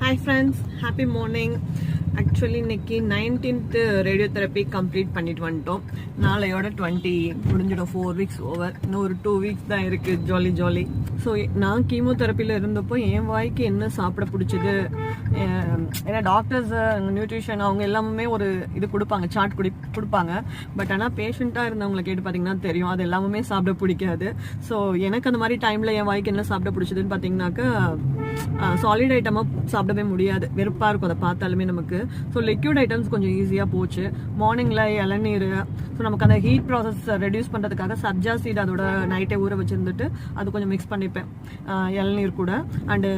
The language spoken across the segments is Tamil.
Hi friends happy morning actually இன்னைக்கு நைன்டீன்த்து ரேடியோ தெரப்பி கம்ப்ளீட் பண்ணிட்டு வந்துட்டோம். நாளையோட டுவெண்ட்டி முடிஞ்சிடும். ஃபோர் வீக்ஸ் ஓவர் இன்னும் ஒரு டூ வீக்ஸ் தான் இருக்குது ஜாலி ஜாலி ஸோ நான் கீமோதெரப்பியில் இருந்தப்போ என் வாய்க்கு என்ன சாப்பிட பிடிச்சது? ஏன்னா டாக்டர்ஸ் நியூட்ரிஷன் அவங்க எல்லாமே ஒரு இது கொடுப்பாங்க. சார்ட் குடி கொடுப்பாங்க. பட் ஆனால் பேஷண்ட்டாக இருந்தவங்களை கேட்டு பார்த்தீங்கன்னா தெரியும். அது எல்லாமே சாப்பிட பிடிக்காது. ஸோ எனக்கு அந்த மாதிரி டைமில் என் வாய்க்கு என்ன சாப்பிட பிடிச்சதுன்னு பார்த்தீங்கன்னாக்கா சாலிட் ஐட்டமாக சாப்பிடவே முடியாது. வெறுப்பாக இருக்கும் அதை பார்த்தாலுமே நமக்கு. ஸோ லிக்யூட் ஐட்டம்ஸ் கொஞ்சம் ஈஸியாக போச்சு. மார்னிங்கில் இளநீர். ஸோ நமக்கு அந்த ஹீட் ப்ராசஸ் ரெடியூஸ் பண்ணுறதுக்காக சப்ஜா சீட் அதோட நைட்டே ஊற வச்சுருந்துட்டு அது கொஞ்சம் மிக்ஸ் பண்ணிப்பேன். இளநீர் கூட. அண்டு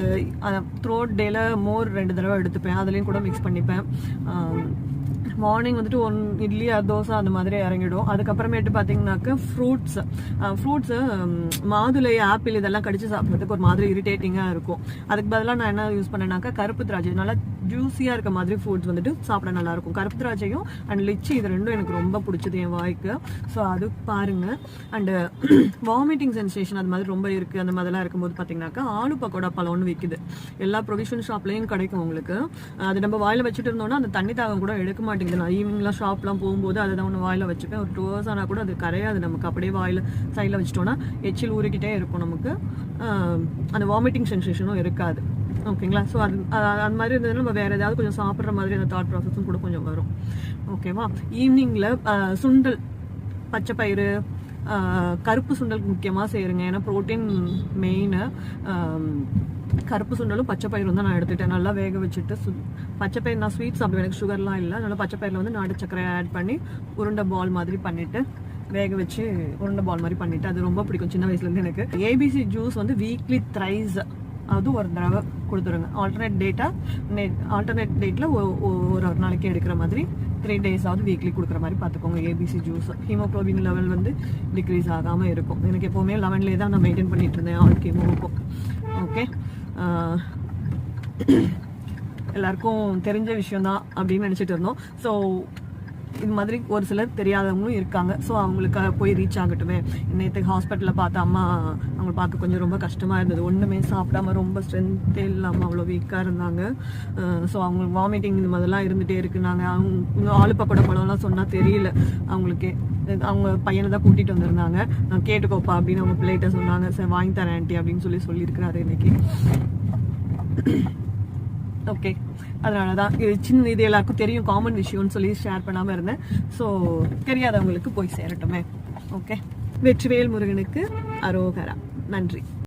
த்ரோட் டேல மோர் ரெண்டு தடவை எடுத்துப்பேன். அதுலேயும் கூட மிக்ஸ் பண்ணிப்பேன். மார்னிங் வந்துட்டு ஒன் இட்லி தோசை அந்த மாதிரி இறங்கிடும். அதுக்கப்புறமேட்டு பார்த்தீங்கன்னாக்க ஃப்ரூட்ஸ் ஃப்ரூட்ஸு மாதுளை ஆப்பிள் இதெல்லாம் கடிச்சு சாப்பிட்றதுக்கு ஒரு மாதிரி இரிட்டேட்டிங்காக இருக்கும். அதுக்கு பதிலாக நான் என்ன யூஸ் பண்ணேனாக்கா கருப்பு திராட்சை. நல்லா ஜூஸியாக இருக்க மாதிரி ஃப்ரூட்ஸ் வந்துட்டு சாப்பிட நல்லாயிருக்கும் கருப்பு திராட்சையும் அண்ட் லிச்சி இது ரெண்டும் எனக்கு ரொம்ப பிடிச்சது என் வாய்க்கு. ஸோ அது பாருங்க. அண்டு வாமிட்டிங் சென்சேஷன் அது மாதிரி ரொம்ப இருக்குது அந்த மாதிரிலாம் இருக்கும்போது பார்த்தீங்கன்னாக்கா ஆலு பக்கோடா பழம்னு விற்கிது எல்லா ப்ரொவிஷன் ஷாப்லேயும் கிடைக்கும் உங்களுக்கு. அது நம்ம வாயில் வச்சுட்டு இருந்தோம்னா அந்த தண்ணி தாகம் கூட எடுக்க மாட்டேங்குது. நான் ஈவினிங்லாம் ஷாப்லாம் போகும்போது அதை தான் ஒன்று வாயில் வச்சுப்பேன். ஒரு டூ ஹவர்ஸ் ஆனால் கூட அது கரையாது நமக்கு. அப்படியே வாயில் சைடில் வச்சிட்டோன்னா எச்சில் ஊறிக்கிட்டே இருக்கும் நமக்கு. அந்த வாமிட்டிங் சென்சேஷனும் இருக்காது. ஓகேங்களா ஸோ அது அது- மாதிரி இருந்ததுன்னா நம்ம வேறு ஏதாவது கொஞ்சம் சாப்பிட்ற மாதிரி அந்த தாட் ப்ராசஸும் கூட கொஞ்சம் வரும். ஓகேவா ஈவினிங்கில் சுண்டல் பச்சை பயிறு கருப்பு சுண்டல் முக்கியமாக செய்கிறேங்க ஏன்னா ப்ரோட்டீன் மெயின் கருப்பு சுண்டலும் பச்சை பயிரும் தான் நான் எடுத்துட்டேன் நல்லா வேக வச்சுட்டு சு பச்சை பயிர் நான் ஸ்வீட் சாப்பிடுவேன். எனக்கு சுகர்லாம் இல்லை. அதனால் பச்சை பயிரில் வந்து நாட்டு சக்கரை ஆட் பண்ணி உருண்டை பால் மாதிரி பண்ணிவிட்டு வேக வச்சு உருண்டை பால் மாதிரி பண்ணிவிட்டு அது ரொம்ப பிடிக்கும் சின்ன வயசுலேருந்து எனக்கு. ஏபிசி ஜூஸ் வந்து வீக்லி த்ரைஸ் அது ஒரு தடவை கொடுத்துருங்க. ஆல்டர்னேட் டேட்டா ஆல்டர்னேட் டேட்டில் ஒரு ஒரு நாளைக்கு எடுக்கிற மாதிரி த்ரீ டேஸாவது வீக்லி கொடுக்குற மாதிரி பார்த்துக்கோங்க ஏபிசி ஜூஸ் ஹீமோக்ளோபின் லெவல் வந்து டிக்ரீஸ் ஆகாமல் இருக்கும். எனக்கு எப்போவுமே லெவன்லேயே தான் நான் மெயின்டைன் பண்ணிட்டு இருந்தேன். ஆல் கீமோவுக்கும் ஓகே எல்லாருக்கும் தெரிஞ்ச விஷயம்தான் அப்படின்னு நினச்சிட்டு இருந்தோம். ஸோ இது மாதிரி ஒரு சிலர் தெரியாதவங்களும் இருக்காங்க. ஸோ அவங்களுக்காக போய் ரீச் ஆகட்டுமே. நேற்றுக்கு ஹாஸ்பிட்டலில் பார்த்த அம்மா அவங்களை பார்க்க கொஞ்சம் ரொம்ப கஷ்டமாக இருந்தது. ஒன்றுமே சாப்பிடாம ரொம்ப ஸ்ட்ரென்த்தே இல்லாமல் அவ்வளோ வீக்காக இருந்தாங்க. ஸோ அவங்க வாமிட்டிங் இந்த மாதிரிலாம் இருந்துகிட்டே இருக்குனாங்க அவங்க ஆளு படம்லாம் பழம்லாம் சொன்னால் தெரியல. அவங்களுக்கே அவங்க பையனை தான் கூட்டிகிட்டு வந்திருந்தாங்க. நான் கேட்டுக்கோப்பா அப்படின்னு அவங்க பிள்ளைகிட்ட சொன்னாங்க. சரி வாங்கி தரேன் ஆண்டி அப்படின்னு சொல்லி சொல்லியிருக்கிறாரு இன்னைக்கு. ஓகே அதனால தான் இது சின்ன இது எல்லாருக்கும் தெரியும் காமன் விஷயம்னு சொல்லி ஷேர் பண்ணாமல் இருந்தேன். ஸோ தெரியாதவங்களுக்கு போய் சேரட்டுமே. ஓகே வெற்றிவேல் முருகனுக்கு அரோகரா. நன்றி.